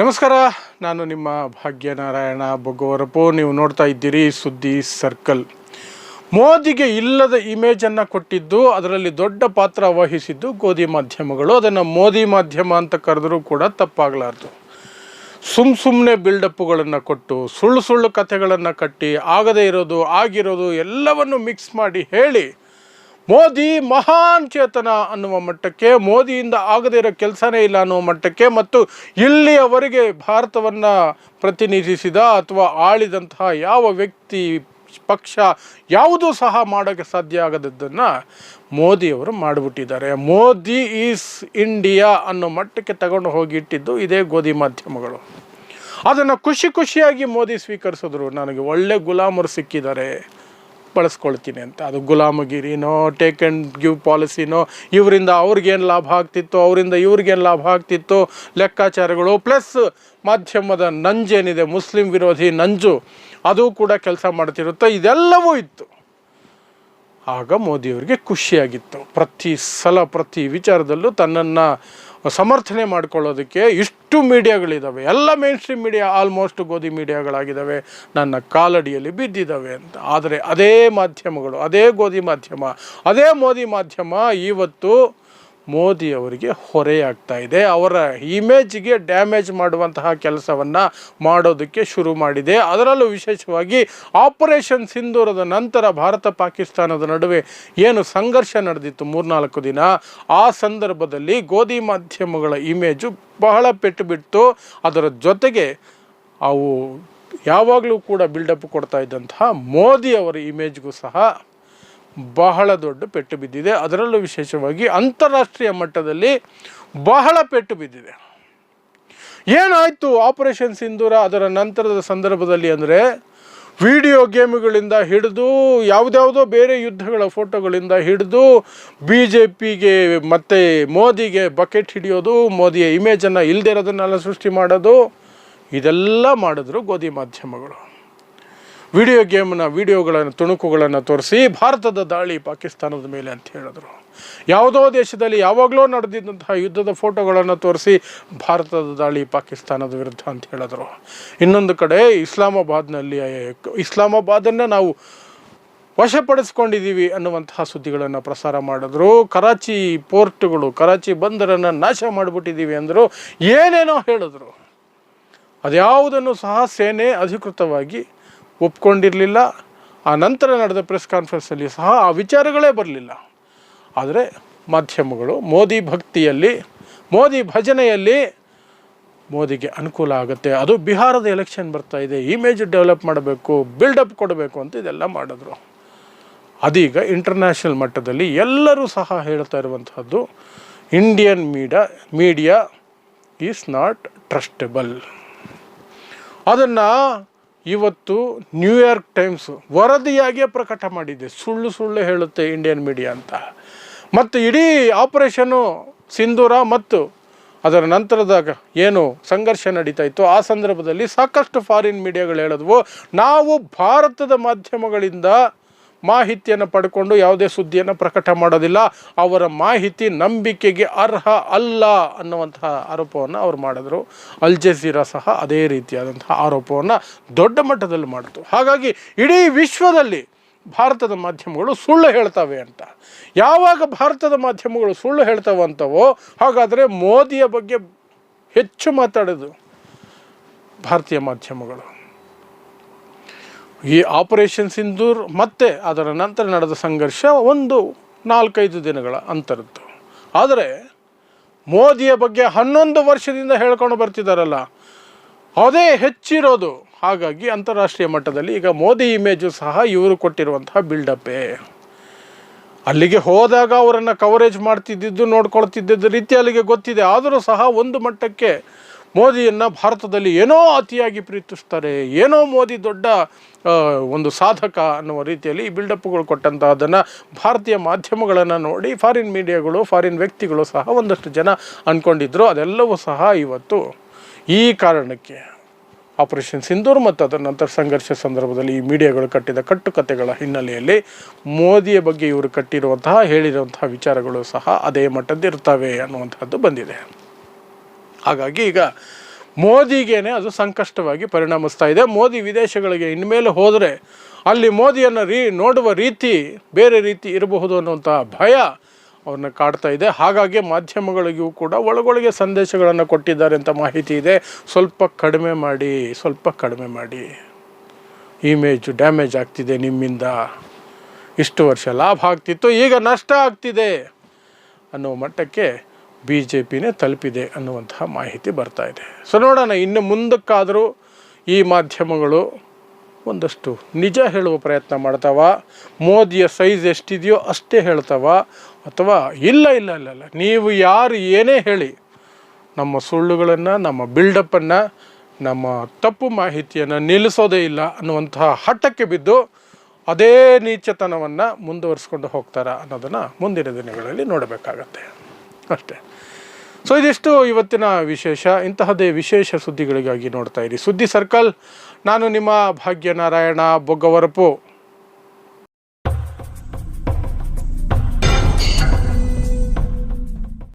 ನಮಸ್ಕಾರ, ನಾನು ನಿಮ್ಮ ಭಾಗ್ಯನಾರಾಯಣ ಬೊಗ್ಗವರಪು. ನೀವು ನೋಡ್ತಾ ಇದ್ದೀರಿ ಸುದ್ದಿ ಸರ್ಕಲ್. ಮೋದಿಗೆ ಇಲ್ಲದ ಇಮೇಜನ್ನು ಕೊಟ್ಟಿದ್ದು, ಅದರಲ್ಲಿ ದೊಡ್ಡ ಪಾತ್ರ ವಹಿಸಿದ್ದು ಗೋಧಿ ಮಾಧ್ಯಮಗಳು. ಅದನ್ನು ಮೋದಿ ಮಾಧ್ಯಮ ಅಂತ ಕರೆದರೂ ಕೂಡ ತಪ್ಪಾಗಲಾರ್ದು. ಸುಮ್ ಸುಮ್ಮನೆ ಬಿಲ್ಡಪ್ಪುಗಳನ್ನು ಕೊಟ್ಟು, ಸುಳ್ಳು ಸುಳ್ಳು ಕಥೆಗಳನ್ನು ಕಟ್ಟಿ, ಆಗದೇ ಇರೋದು, ಆಗಿರೋದು ಎಲ್ಲವನ್ನು ಮಿಕ್ಸ್ ಮಾಡಿ ಹೇಳಿ ಮೋದಿ ಮಹಾನ್ ಚೇತನ ಅನ್ನುವ ಮಟ್ಟಕ್ಕೆ, ಮೋದಿಯಿಂದ ಆಗದೇ ಇರೋ ಕೆಲಸನೇ ಇಲ್ಲ ಅನ್ನುವ ಮಟ್ಟಕ್ಕೆ ಮತ್ತು ಇಲ್ಲಿಯವರೆಗೆ ಭಾರತವನ್ನು ಪ್ರತಿನಿಧಿಸಿದ ಅಥವಾ ಆಳಿದಂತಹ ಯಾವ ವ್ಯಕ್ತಿ ಪಕ್ಷ ಯಾವುದೂ ಸಹ ಮಾಡೋಕ್ಕೆ ಸಾಧ್ಯ ಆಗದದ್ದನ್ನು ಮೋದಿಯವರು ಮಾಡಿಬಿಟ್ಟಿದ್ದಾರೆ. ಮೋದಿ ಈಸ್ ಇಂಡಿಯಾ ಅನ್ನೋ ಮಟ್ಟಕ್ಕೆ ತಗೊಂಡು ಹೋಗಿ ಇಟ್ಟಿದ್ದು ಇದೇ ಗೋಧಿ ಮಾಧ್ಯಮಗಳು. ಅದನ್ನು ಖುಷಿ ಖುಷಿಯಾಗಿ ಮೋದಿ ಸ್ವೀಕರಿಸಿದ್ರು. ನನಗೆ ಒಳ್ಳೆ ಗುಲಾಮರು ಸಿಕ್ಕಿದ್ದಾರೆ. ಬಳಸ್ಕೊಳ್ತೀನಿ ಅಂತ. ಅದು ಗುಲಾಮಗಿರಿನೋ ಟೇಕ್ ಆ್ಯಂಡ್ ಗಿವ್ ಪಾಲಿಸಿನೋ ಇವರಿಂದ ಅವ್ರಿಗೇನು ಲಾಭ ಆಗ್ತಿತ್ತು, ಅವರಿಂದ ಇವ್ರಿಗೇನು ಲಾಭ ಆಗ್ತಿತ್ತು, ಲೆಕ್ಕಾಚಾರಗಳು ಪ್ಲಸ್ ಮಾಧ್ಯಮದ ನಂಜೇನಿದೆ, ಮುಸ್ಲಿಂ ವಿರೋಧಿ ನಂಜು, ಅದು ಕೂಡ ಕೆಲಸ ಮಾಡ್ತಿರುತ್ತೆ, ಇದೆಲ್ಲವೂ ಇತ್ತು. ಆಗ ಮೋದಿಯವರಿಗೆ ಖುಷಿಯಾಗಿತ್ತು. ಪ್ರತಿ ಸಲ ಪ್ರತಿ ವಿಚಾರದಲ್ಲೂ ತನ್ನನ್ನು ಸಮರ್ಥನೆ ಮಾಡ್ಕೊಳ್ಳೋದಕ್ಕೆ ಇಷ್ಟು ಮೀಡಿಯಾಗಳಿದ್ದಾವೆ ಎಲ್ಲ ಮೇನ್ ಸ್ಟ್ರೀಮ್ ಮೀಡಿಯಾ ಆಲ್ಮೋಸ್ಟ್ ಗೋಧಿ ಮೀಡಿಯಾಗಳಾಗಿದ್ದಾವೆ ನನ್ನ ಕಾಲಡಿಯಲ್ಲಿ ಬಿದ್ದಿದ್ದಾವೆ ಅಂತ. ಆದರೆ ಅದೇ ಮಾಧ್ಯಮಗಳು, ಅದೇ ಗೋಧಿ ಮಾಧ್ಯಮ, ಅದೇ ಮೋದಿ ಮಾಧ್ಯಮ ಇವತ್ತು ಮೋದಿಯವರಿಗೆ ಹೊರೆಯಾಗ್ತಾ ಇದೆ. ಅವರ ಇಮೇಜ್ಗೆ ಡ್ಯಾಮೇಜ್ ಮಾಡುವಂತಹ ಕೆಲಸವನ್ನು ಮಾಡೋದಕ್ಕೆ ಶುರು ಮಾಡಿದೆ. ಅದರಲ್ಲೂ ವಿಶೇಷವಾಗಿ ಆಪರೇಷನ್ ಸಿಂಧೂರದ ನಂತರ ಭಾರತ ಪಾಕಿಸ್ತಾನದ ನಡುವೆ ಏನು ಸಂಘರ್ಷ ನಡೆದಿತ್ತು ಮೂರ್ನಾಲ್ಕು ದಿನ? ಆ ಸಂದರ್ಭದಲ್ಲಿ ಗೋಧಿ ಮಾಧ್ಯಮಗಳ ಇಮೇಜು ಬಹಳ ಪೆಟ್ಟು ಬಿಟ್ಟು ಅದರ ಜೊತೆಗೆ ಅವು ಯಾವಾಗಲೂ ಕೂಡ ಬಿಲ್ಡಪ್ ಕೊಡ್ತಾ ಇದ್ದಂತಹ ಮೋದಿ ಅವರ ಇಮೇಜ್ಗೂ ಸಹ ಬಹಳ ದೊಡ್ಡ ಪೆಟ್ಟು ಬಿದ್ದಿದೆ. ಅದರಲ್ಲೂ ವಿಶೇಷವಾಗಿ ಅಂತಾರಾಷ್ಟ್ರೀಯ ಮಟ್ಟದಲ್ಲಿ ಬಹಳ ಪೆಟ್ಟು ಬಿದ್ದಿದೆ. ಏನಾಯಿತು ಆಪರೇಷನ್ ಸಿಂಧೂರ ಅದರ ನಂತರದ ಸಂದರ್ಭದಲ್ಲಿ ಅಂದರೆ ವಿಡಿಯೋ ಗೇಮ್ಗಳಿಂದ ಹಿಡಿದು ಯಾವುದ್ಯಾವುದೋ ಬೇರೆ ಯುದ್ಧಗಳ ಫೋಟೋಗಳಿಂದ ಹಿಡಿದು ಬಿ ಜೆ ಪಿಗೆ ಮತ್ತು ಮೋದಿಗೆ ಬಕೆಟ್ ಹಿಡಿಯೋದು, ಮೋದಿಯ ಇಮೇಜನ್ನು ಇಲ್ಲದೇ ಇರೋದನ್ನೆಲ್ಲ ಸೃಷ್ಟಿ ಮಾಡೋದು, ಇದೆಲ್ಲ ಮಾಡಿದ್ರು ಗೋಧಿ ಮಾಧ್ಯಮಗಳು. ವಿಡಿಯೋ ಗೇಮ್ನ ವಿಡಿಯೋಗಳನ್ನು, ತುಣುಕುಗಳನ್ನು ತೋರಿಸಿ ಭಾರತದ ದಾಳಿ ಪಾಕಿಸ್ತಾನದ ಮೇಲೆ ಅಂತ ಹೇಳಿದ್ರು. ಯಾವುದೋ ದೇಶದಲ್ಲಿ ಯಾವಾಗಲೂ ನಡೆದಿದ್ದಂತಹ ಯುದ್ಧದ ಫೋಟೋಗಳನ್ನು ತೋರಿಸಿ ಭಾರತದ ದಾಳಿ ಪಾಕಿಸ್ತಾನದ ವಿರುದ್ಧ ಅಂತ ಹೇಳಿದ್ರು. ಇನ್ನೊಂದು ಕಡೆ ಇಸ್ಲಾಮಾಬಾದ್ನಲ್ಲಿ, ಇಸ್ಲಾಮಾಬಾದನ್ನು ನಾವು ವಶಪಡಿಸ್ಕೊಂಡಿದ್ದೀವಿ ಅನ್ನುವಂತಹ ಸುದ್ದಿಗಳನ್ನು ಪ್ರಸಾರ ಮಾಡಿದ್ರು. ಕರಾಚಿ ಪೋರ್ಟ್ಗಳು, ಕರಾಚಿ ಬಂದರನ್ನು ನಾಶ ಮಾಡಿಬಿಟ್ಟಿದ್ದೀವಿ ಅಂದರು. ಏನೇನೋ ಹೇಳಿದ್ರು. ಅದ್ಯಾವುದನ್ನು ಸಹ ಸೇನೆ ಅಧಿಕೃತವಾಗಿ ಒಪ್ಕೊಂಡಿರಲಿಲ್ಲ. ಆ ನಂತರ ನಡೆದ ಪ್ರೆಸ್ ಕಾನ್ಫರೆನ್ಸಲ್ಲಿ ಸಹ ಆ ವಿಚಾರಗಳೇ ಬರಲಿಲ್ಲ. ಆದರೆ ಮಾಧ್ಯಮಗಳು ಮೋದಿ ಭಕ್ತಿಯಲ್ಲಿ, ಮೋದಿ ಭಜನೆಯಲ್ಲಿ ಮೋದಿಗೆ ಅನುಕೂಲ ಆಗುತ್ತೆ. ಅದು ಬಿಹಾರದ ಎಲೆಕ್ಷನ್ ಬರ್ತಾ ಇದೆ. ಇಮೇಜ್ ಡೆವಲಪ್ ಮಾಡಬೇಕು ಬಿಲ್ಡಪ್ ಕೊಡಬೇಕು ಅಂತ ಇದೆಲ್ಲ ಮಾಡಿದ್ರು. ಅದೀಗ ಇಂಟರ್ನ್ಯಾಷನಲ್ ಮಟ್ಟದಲ್ಲಿ ಎಲ್ಲರೂ ಸಹ ಹೇಳ್ತಾ ಇರುವಂತಹದ್ದು Indian media media is not trustable ಅದನ್ನು ಇವತ್ತು ನ್ಯೂಯಾರ್ಕ್ ಟೈಮ್ಸ್ ವರದಿಯಾಗಿಯೇ ಪ್ರಕಟ ಮಾಡಿದೆ. ಸುಳ್ಳು ಸುಳ್ಳು ಹೇಳುತ್ತೆ ಇಂಡಿಯನ್ ಮೀಡಿಯಾ ಅಂತ. ಮತ್ತು ಇಡೀ ಆಪರೇಷನು ಸಿಂಧೂರ ಮತ್ತು ಅದರ ನಂತರದ ಏನು ಸಂಘರ್ಷ ನಡೀತಾ ಇತ್ತು, ಆ ಸಂದರ್ಭದಲ್ಲಿ ಸಾಕಷ್ಟು ಫಾರಿನ್ ಮೀಡಿಯಾಗಳು ಹೇಳಿದ್ವು, ನಾವು ಭಾರತದ ಮಾಧ್ಯಮಗಳಿಂದ ಮಾಹಿತಿಯನ್ನು ಪಡ್ಕೊಂಡು ಯಾವುದೇ ಸುದ್ದಿಯನ್ನು ಪ್ರಕಟ ಮಾಡೋದಿಲ್ಲ. ಅವರ ಮಾಹಿತಿ ನಂಬಿಕೆಗೆ ಅರ್ಹ ಅಲ್ಲ ಅನ್ನುವಂತಹ ಆರೋಪವನ್ನು ಅವರು ಮಾಡಿದ್ರು. ಅಲ್ ಜಜೀರಾ ಸಹ ಅದೇ ರೀತಿಯಾದಂತಹ ಆರೋಪವನ್ನು ದೊಡ್ಡ ಮಟ್ಟದಲ್ಲಿ ಮಾಡಿತು ಹಾಗಾಗಿ ಇಡೀ ವಿಶ್ವದಲ್ಲಿ ಭಾರತದ ಮಾಧ್ಯಮಗಳು ಸುಳ್ಳು ಹೇಳ್ತವೆ ಅಂತ. ಯಾವಾಗ ಭಾರತದ ಮಾಧ್ಯಮಗಳು ಸುಳ್ಳು ಹೇಳ್ತವಂತವೋ ಹಾಗಾದರೆ ಮೋದಿಯ ಬಗ್ಗೆ ಹೆಚ್ಚು ಮಾತಾಡೋದು ಭಾರತೀಯ ಮಾಧ್ಯಮಗಳು. ಈ ಆಪರೇಷನ್ ಸಿಂಧೂರ್ ಮತ್ತೆ ಅದರ ನಂತರ ನಡೆದ ಸಂಘರ್ಷ ಒಂದು ನಾಲ್ಕೈದು ದಿನಗಳ ಅಂತರದ್ದು. ಆದರೆ ಮೋದಿಯ ಬಗ್ಗೆ ಹನ್ನೊಂದು ವರ್ಷದಿಂದ ಹೇಳ್ಕೊಂಡು ಬರ್ತಿದ್ದಾರಲ್ಲ ಅದೇ ಹೆಚ್ಚಿರೋದು. ಹಾಗಾಗಿ ಅಂತಾರಾಷ್ಟ್ರೀಯ ಮಟ್ಟದಲ್ಲಿ ಈಗ ಮೋದಿ ಇಮೇಜು ಸಹ ಇವರು ಕೊಟ್ಟಿರುವಂತಹ ಬಿಲ್ಡಪ್ಪೇ. ಅಲ್ಲಿಗೆ ಹೋದಾಗ ಅವರನ್ನು ಕವರೇಜ್ ಮಾಡ್ತಿದ್ದಿದ್ದು, ನೋಡ್ಕೊಳ್ತಿದ್ದಿದ್ದು ರೀತಿ ಅಲ್ಲಿಗೆ ಗೊತ್ತಿದೆ. ಆದರೂ ಸಹ ಒಂದು ಮಟ್ಟಕ್ಕೆ ಮೋದಿಯನ್ನು ಭಾರತದಲ್ಲಿ ಏನೋ ಅತಿಯಾಗಿ ಪ್ರೀತಿಸ್ತಾರೆ, ಏನೋ ಮೋದಿ ದೊಡ್ಡ ಒಂದು ಸಾಧಕ ಅನ್ನುವ ರೀತಿಯಲ್ಲಿ ಈ ಬಿಲ್ಡಪ್ಗಳು ಕೊಟ್ಟಂತಹದ್ದನ್ನು ಭಾರತೀಯ ಮಾಧ್ಯಮಗಳನ್ನು ನೋಡಿ ಫಾರಿನ್ ಮೀಡಿಯಾಗಳು ಫಾರಿನ್ ವ್ಯಕ್ತಿಗಳು ಸಹ ಒಂದಷ್ಟು ಜನ ಅಂದ್ಕೊಂಡಿದ್ರು ಅದೆಲ್ಲವೂ ಸಹ ಇವತ್ತು ಈ ಕಾರಣಕ್ಕೆ ಆಪರೇಷನ್ ಸಿಂಧೂರ್ ಮತ್ತು ಅದರ ನಂತರ ಸಂಘರ್ಷ ಸಂದರ್ಭದಲ್ಲಿ ಈ ಮೀಡಿಯಾಗಳು ಕಟ್ಟಿದ ಕಟ್ಟುಕತೆಗಳ ಹಿನ್ನೆಲೆಯಲ್ಲಿ ಮೋದಿಯ ಬಗ್ಗೆ ಇವರು ಕಟ್ಟಿರುವಂತಹ, ಹೇಳಿರುವಂತಹ ವಿಚಾರಗಳು ಸಹ ಅದೇ ಮಟ್ಟದ್ದಿರ್ತವೆ ಅನ್ನುವಂಥದ್ದು ಬಂದಿದೆ. ಹಾಗಾಗಿ ಈಗ ಮೋದಿಗೇನೆ ಅದು ಸಂಕಷ್ಟವಾಗಿ ಪರಿಣಮಿಸ್ತಾ ಇದೆ. ಮೋದಿ ವಿದೇಶಗಳಿಗೆ ಇನ್ಮೇಲೆ ಹೋದರೆ ಅಲ್ಲಿ ಮೋದಿಯನ್ನು ರೀ ನೋಡುವ ರೀತಿ, ಬೇರೆ ರೀತಿ ಇರಬಹುದು ಅನ್ನುವಂತಹ ಭಯ ಅವ್ರನ್ನ ಕಾಡ್ತಾ ಇದೆ. ಹಾಗಾಗಿ ಮಾಧ್ಯಮಗಳಿಗೂ ಕೂಡ ಒಳಗೊಳಗೆ ಸಂದೇಶಗಳನ್ನು ಕೊಟ್ಟಿದ್ದಾರೆ ಅಂತ ಮಾಹಿತಿ ಇದೆ. ಸ್ವಲ್ಪ ಕಡಿಮೆ ಮಾಡಿ, ಸ್ವಲ್ಪ ಕಡಿಮೆ ಮಾಡಿ. ಇಮೇಜು ಡ್ಯಾಮೇಜ್ ಆಗ್ತಿದೆ ನಿಮ್ಮಿಂದ. ಇಷ್ಟು ವರ್ಷ ಲಾಭ ಆಗ್ತಿತ್ತು, ಈಗ ನಷ್ಟ ಆಗ್ತಿದೆ ಅನ್ನೋ ಮಟ್ಟಕ್ಕೆ ಬಿ ಜೆ ಪಿನೇ ತಲುಪಿದೆ ಅನ್ನುವಂತಹ ಮಾಹಿತಿ ಬರ್ತಾ ಇದೆ. ಸೊ ನೋಡೋಣ, ಇನ್ನು ಮುಂದಕ್ಕಾದರೂ ಈ ಮಾಧ್ಯಮಗಳು ಒಂದಷ್ಟು ನಿಜ ಹೇಳುವ ಪ್ರಯತ್ನ ಮಾಡ್ತಾವ. ಮೋದಿಯ ಸೈಜ್ ಎಷ್ಟಿದೆಯೋ ಅಷ್ಟೇ ಹೇಳ್ತಾವ. ಅಥವಾ ಇಲ್ಲ ಇಲ್ಲ ಇಲ್ಲ ಇಲ್ಲ. ನೀವು ಯಾರು ಏನೇ ಹೇಳಿ, ನಮ್ಮ ಸುಳ್ಳುಗಳನ್ನು, ನಮ್ಮ ಬಿಲ್ಡಪ್ಪನ್ನು, ನಮ್ಮ ತಪ್ಪು ಮಾಹಿತಿಯನ್ನು ನಿಲ್ಲಿಸೋದೇ ಇಲ್ಲ ಅನ್ನುವಂತಹ ಹಠಕ್ಕೆ ಬಿದ್ದು ಅದೇ ನೀಚತನವನ್ನು ಮುಂದುವರಿಸ್ಕೊಂಡು ಹೋಗ್ತಾರ ಅನ್ನೋದನ್ನು ಮುಂದಿನ ದಿನಗಳಲ್ಲಿ ನೋಡಬೇಕಾಗತ್ತೆ. ಅಷ್ಟೇ. ಸೊ ಇದಿಷ್ಟು ಇವತ್ತಿನ ವಿಶೇಷ. ಇಂತಹದೇ ವಿಶೇಷ ಸುದ್ದಿಗಳಿಗಾಗಿ ನೋಡ್ತಾ ಇರಿ. ಸುದ್ದಿ ಸರ್ಕಲ್, ನಾನು ನಿಮ್ಮ ಭಾಗ್ಯನಾರಾಯಣ ಬೊಗ್ಗವರಪು.